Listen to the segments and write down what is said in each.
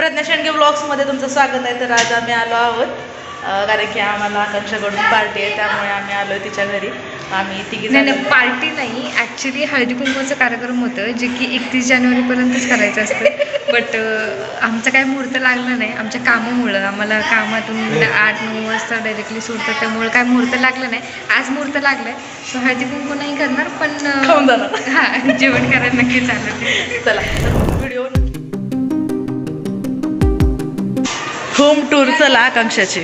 प्रज्ञा शेंडगे ब्लॉग्समध्ये तुमचं स्वागत आहे. तर आज आम्ही आलो आहोत. कारण की आम्हाला आकांक्षाकडून पार्टी आहे त्यामुळे आम्ही आलो आहे तिच्या घरी. आम्ही तिघी नाही नाही पार्टी नाही. ॲक्च्युली हळदी कुंकवाचं कार्यक्रम होतं जे की एकतीस जानेवारीपर्यंतच करायचं असतं. बट आमचा काय मुहूर्त लागला नाही. आमच्या कामामुळं आम्हाला कामातून आठ नऊ वाजता डायरेक्टली सुटतं त्यामुळे काय मुहूर्त लागलं नाही. आज मुहूर्त लागलं आहे सो हळदी कुंकू नाही करणार पण. हां जेवण करायला नक्की चालेल चला व्हिडिओ होम टूर चला आकांक्षाची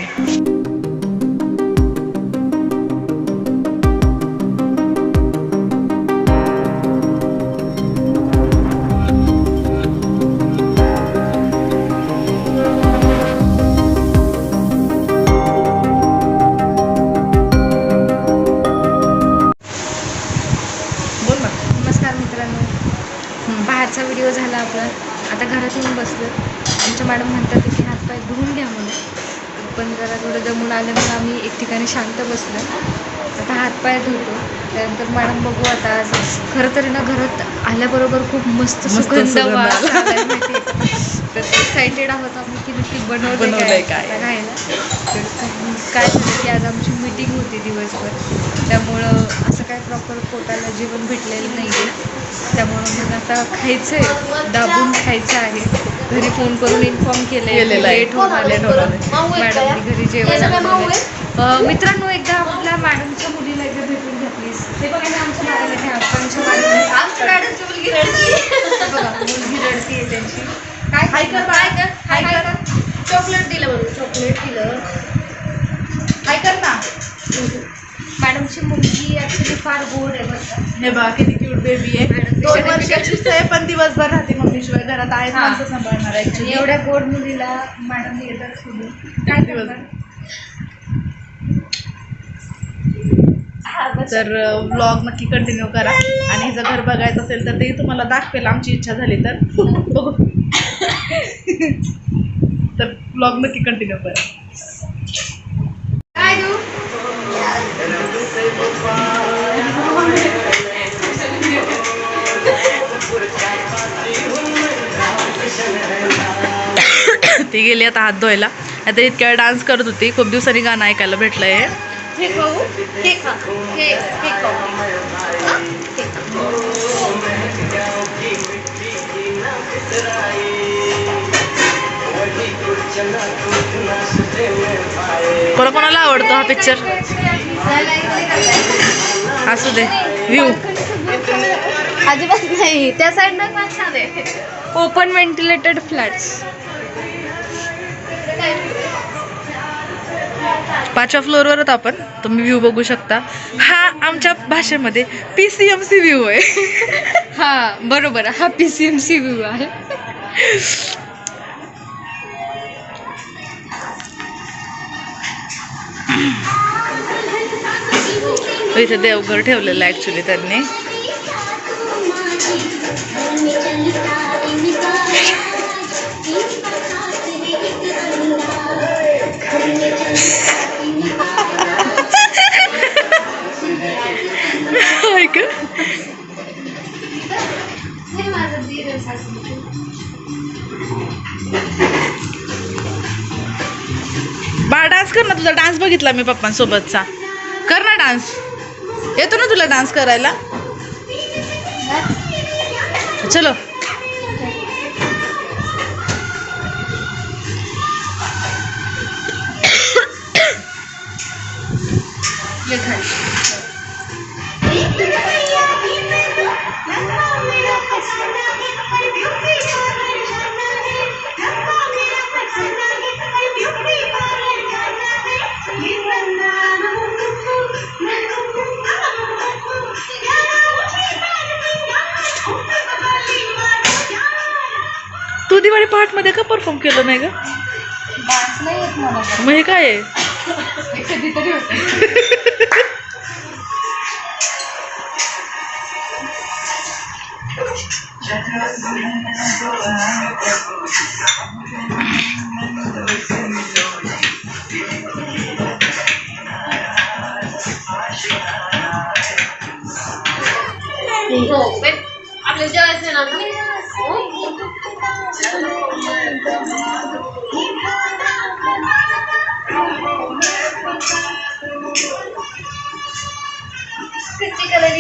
बोल ना. नमस्कार मित्रांनो. बाहेरचा व्हिडिओ झाला आपला. आता घरात येऊन बसलो आमच्या मॅडम म्हणतात की हातपाय धुवून घ्या म्हणून पण जरा थोडं दमून आल्यामुळे आम्ही एक ठिकाणी शांत बसलो. आता हातपाय धुतो. त्यानंतर मॅडम बघू आता आज खरं तरी ना घरात आल्याबरोबर खूप मस्त सुगंध? तर एक्सायटेड आहोत आम्ही की नक्की बनवलंय काय? खायला तर काय झालं की आज आमची मीटिंग होती दिवसभर. त्यामुळं असं काय प्रॉपर पोटाला जेवण भेटलेलं नाही आहे त्यामुळं मग आता खायचं आहे दाबून खायचं आहे. घरी फोन करून इन्फॉर्म केलं आहे. लेट होऊन आले आहे. मॅडमनी घरी. अं, मित्रांनो एकदा आपल्या मॅडमच्या मुलीला एकदा भेटून घ्या प्लीज ते बघा ना आमच्या मॅडम आमच्या मॅडम आमच्या मॅडमची मुलगी रडती बघा मुलगी रडती आहे त्यांची. काय हाय कर बाय कर. हाय कर. चॉकलेट दिलं म्हणून चॉकलेट दिलं. हाय कर मॅडमची मुलगी ऍक्च्युली फार गोड आहे का. हे बघा किती क्यूट बेबी आहे मॅडम दोन पेक्षा वर्षाचीच आहे पण दिवसभर राहते मम्मीशिवाय घरात आहेत हा. माणसं सांभाळणार आणि ऍक्च्युली एवढ्या गोड मुलीला मॅडम येतात सोडून काय दिवस. करणार? हा, बस. तर व्लॉग नक्की कंटिन्यू करा आणि हिचं घर बघायचं असेल तर ते तुम्हाला दाखवेल आमची इच्छा झाली तर बघू तर व्लॉग नक्की कंटिन्यू करा ती गेली आता हात धुवायला. आता इतक्या वेळ डान्स करत होती. खूप दिवसांनी गाणं ऐकायला भेटलंय हे. हे कोणा कोणाला आवडतो हा पिक्चर असू दे. व्ह्यू अजिबात नाही. त्या साईडनं फार छान आहे. ओपन व्हेंटिलेटेड फ्लॅट्स पाचव्या फ्लोअरवरच आपण. तुम्ही व्ह्यू बघू शकता. हा आमच्या भाषेमध्ये P C M C view आहे. हा बरोबर. हा P C M C view आहे. इथे देवघर ठेवलेलं आहे ॲक्च्युली त्यांनी. ऐक. तुझा डान्स बघितला मी पप्पांसोबतचा. कर ना डान्स येतो ना तुला डान्स करायला? चलो. तू दिवाळी पहाटमध्ये का परफॉर्म केलं नाही ग? डान्स नाही येत मला मग हे काय आहे? हे कधीतरी होतं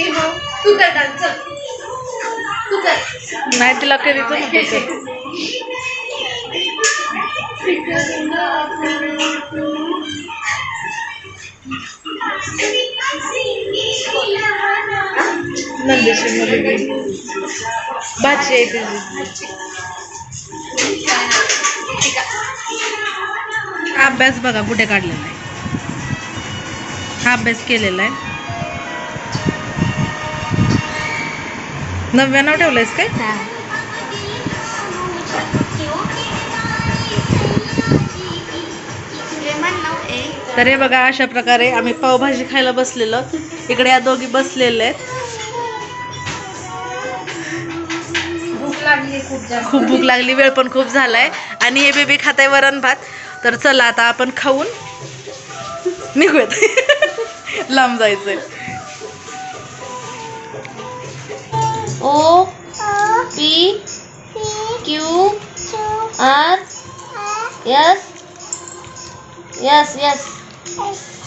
हो. तू कर डान्स चल. तू कर. नाही तिला करीत ना तसं. नंदेश्वर मध्ये भाची आहे तिची अभ्यास बघा कुठे काढलेला आहे. हा अभ्यास केलेला आहे. नव्याण्णव ठेवलंयस काय? तर हे बघा अशा प्रकारे आम्ही पावभाजी खायला बसलेलो. इकडे या दोघी बसलेले आहेत. भूक लागली खूप भूक लागली वेळ पण खूप झालाय. आणि हे बेबी खाताय वरण भात. तर चला आता आपण खाऊन निघूयात. लांब जायचंय. O P Q R S yes yes.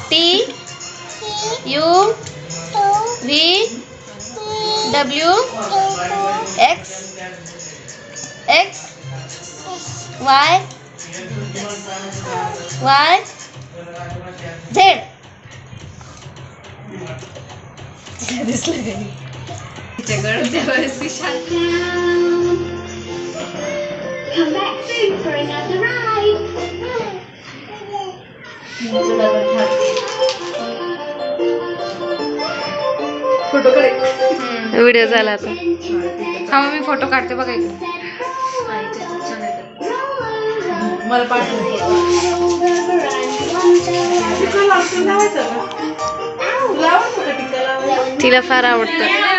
T U V W X X Y Y Z तिच्याकडे त्यावेळेस ती शांत Come back soon for another ride. Video झाला आता. हा मग मी फोटो काढते बघा मला पाठवून तिला फार आवडतं.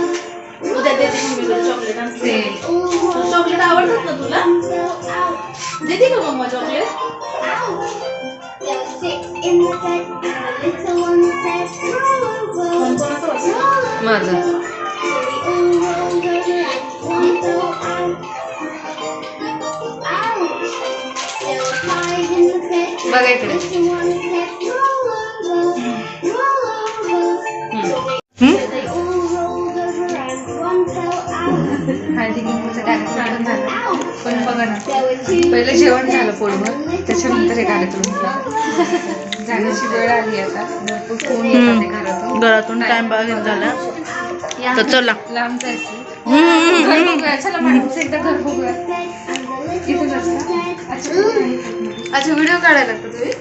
उद्या देते मम्मीकडे चॉकलेट आणते चॉकलेट आवडतात ना तुला? देते का मम्मा चॉकलेट There कार्यक्रम पण झाला. पण बघा ना. पहिलं जेवण झालं पोटभर त्याच्यानंतर हे कार्यक्रम झाला. जाण्याची वेळ आली आता भरपूर फोन येतात घरातून. घरातून टाइम बघायला झाला. तर चला. लांब जायचं. हम्म, घर हम्म. बघूया. चला मॅडमचं एकदा घर बघूया. इथून अच्छा व्हिडिओ काढायला लागतो तुम्ही?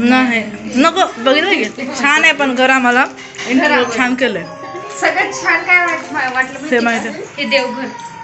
नाही. नको बघितलं की? छान आहे पण घर आम्हाला. इंटरव्ह्यू छान केलंय. सगळ्यात छान काय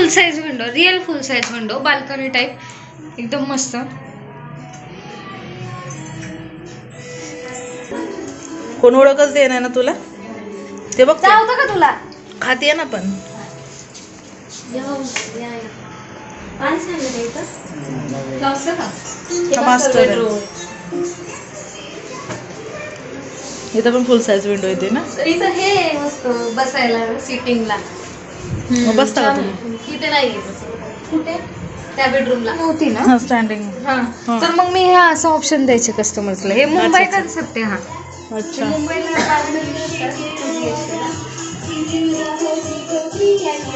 full size window real full size window balcony type एकदम मस्त. कोण ओळखच दे ना तुला? ते बघ. होतं का तुला. खाते ना पण. मास्टर. इथं पण फुल साईज विंडो येते ना? इथं हे मस्त बसायला सिटिंगला मग बसता का तुम्ही? तिथे नाही. कुठे? त्या बेडरूमला नव्हती ना? हा स्टँडिंग हा. तर मग मी हे असं ऑप्शन द्यायचे कस्टमर्सला हे मुंबई अच्छा. कन्सेप्ट आहे हा. अच्छा. मुंबईला बाल्कनी असतात,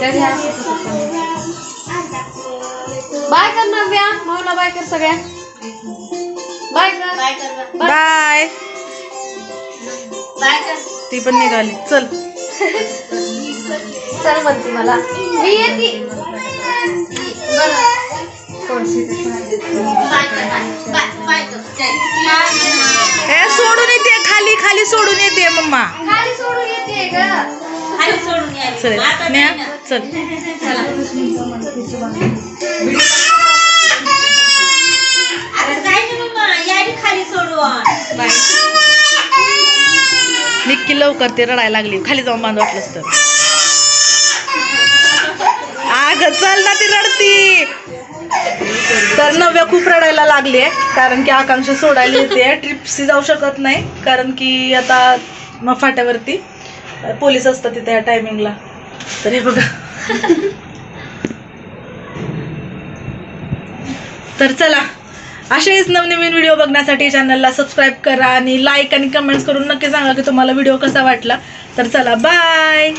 तर हे. असं होतं. बाय कर नव्या भावना बाय कर सगळ्या. बाय कर. बाय कर बाय बाय कर. ती पण निघाली. चल. चल म्हणते मला. मी येते ए सोडून येते खाली खाली सोडून येते मम्मा. खाली सोडून येते ग. खाली सोडून यायचं. चल आता स्नेहा नाही ना. चल. अरे जाय ना मम्मा याडी खाली सोडून. बाय. निक्की लवकर ते रडायला लागली. खाली जाऊन बांध वाटलंच तर. ना ती रडती. तर नव्या खूप रडायला लागली कारण की आकांक्षा सोडायला येते ट्रिपशी जाऊ शकत नाही कारण की आता मग फाट्यावरती पोलीस असतात तिथे या टायमिंगला तर हे बघा. तर चला असेच नवनवीन व्हिडिओ बघण्यासाठी चॅनलला सबस्क्राईब करा आणि लाईक आणि कमेंट्स करून नक्की सांगा की तुम्हाला व्हिडिओ कसा वाटला. तर चला बाय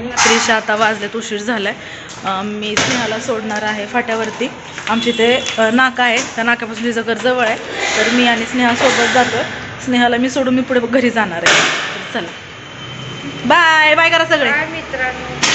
रात्रीच्या आता वाजलेत उशीर झालाय. मी स्नेहाला सोडणार आहे फाट्यावरती. आमची ते नाका आहे. त्या नाक्यापासून तिचं घर जवळ आहे. तर मी आणि स्नेहासोबत जातो स्नेहाला मी सोडून मी पुढे घरी जाणार आहे. तर चला. बाय बाय करा सगळे. मित्रांनो.